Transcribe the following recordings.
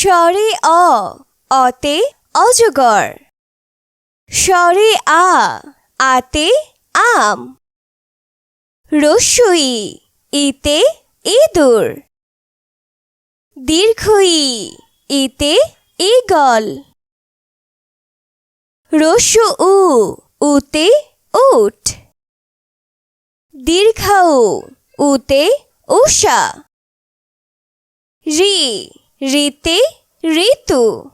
স্বরে অ অতে অজগর স্বরে আ আতে আম রস্যই ইতে ইঁদুর দীর্ঘই ইতে ইগল রস্য উ উতে উট দীর্ঘাউ উতে উষা রি রিতে ঋতু।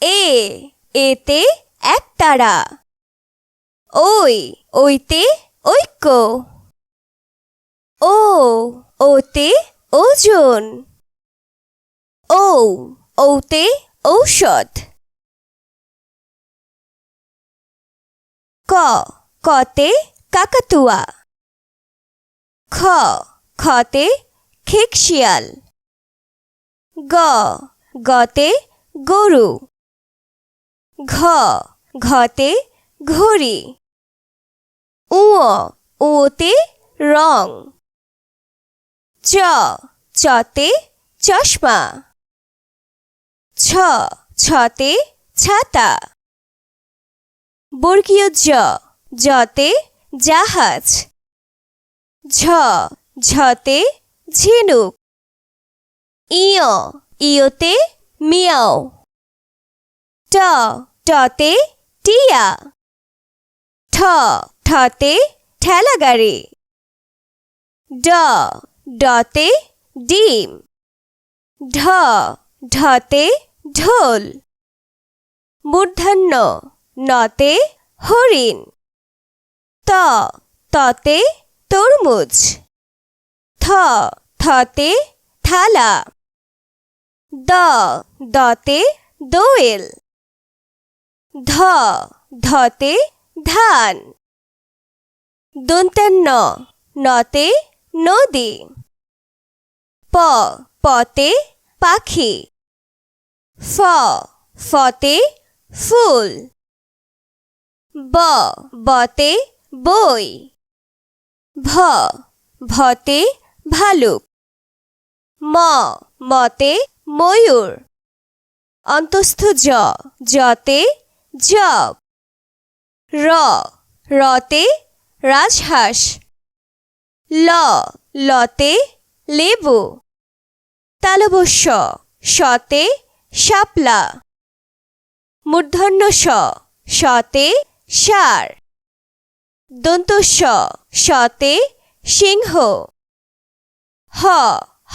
এ, এতে একতারা ওই, ওইতে ঐক্য। ও, ওতে ওজন। ও ওতে ঔষধ। ক, কতে কাকাতুয়া। খ, খতে খেকশিয়াল। গ, গতে গরু। ঘ, ঘতে ঘড়ি। উঁ, উতে রং। চ, চতে চশমা। ছ, ছতে ছাতা। বর্গীয় জ, জতে জাহাজ। ঝ, ঝতে ঝিনুক। ইয় ইয়তে মিয়াও ট টতে টিয়া ঠ ঠতে ঠেলাগাড়ি ড ডতে ডিম ঢ ঢতে ঢোল মূর্ধন্য নতে হরিণ ত ততে তরমুজ থ থতে থালা দ, দতে দোয়েল। ধ, ধতে ধান। দন্তান্ন, নতে নদী। প, পতে পাখি। ফ, ফতে ফুল। ব, বতে বই। ভ, ভতে ভালুক। ম, মতে ময়ূর। অন্তস্থ জ জতে জগ র, রতে রাজহাঁস। ল, লতে লেবু। তালবস্য সতে শাপলা। মূর্ধন্য স শতে সার। দন্তস্ব সতে সিংহ। হ,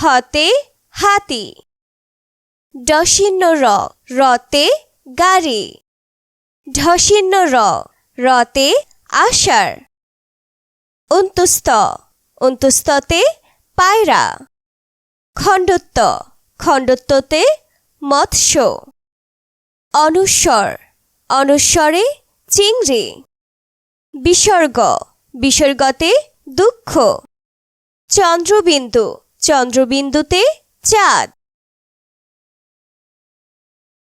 হতে হাতি। ডসিন্ন র রতে গাড়ি। ঢসিন্ন র রতে আষাঢ়। অন্তুস্ত অন্তুস্ততে পায়রা। খণ্ডত্ব, খণ্ডত্বতে মৎস্য। অনুস্বর, অনুস্বরে চিংড়ি। বিসর্গ, বিসর্গতে দুঃখ। চন্দ্রবিন্দু, চন্দ্রবিন্দুতে চাঁদ।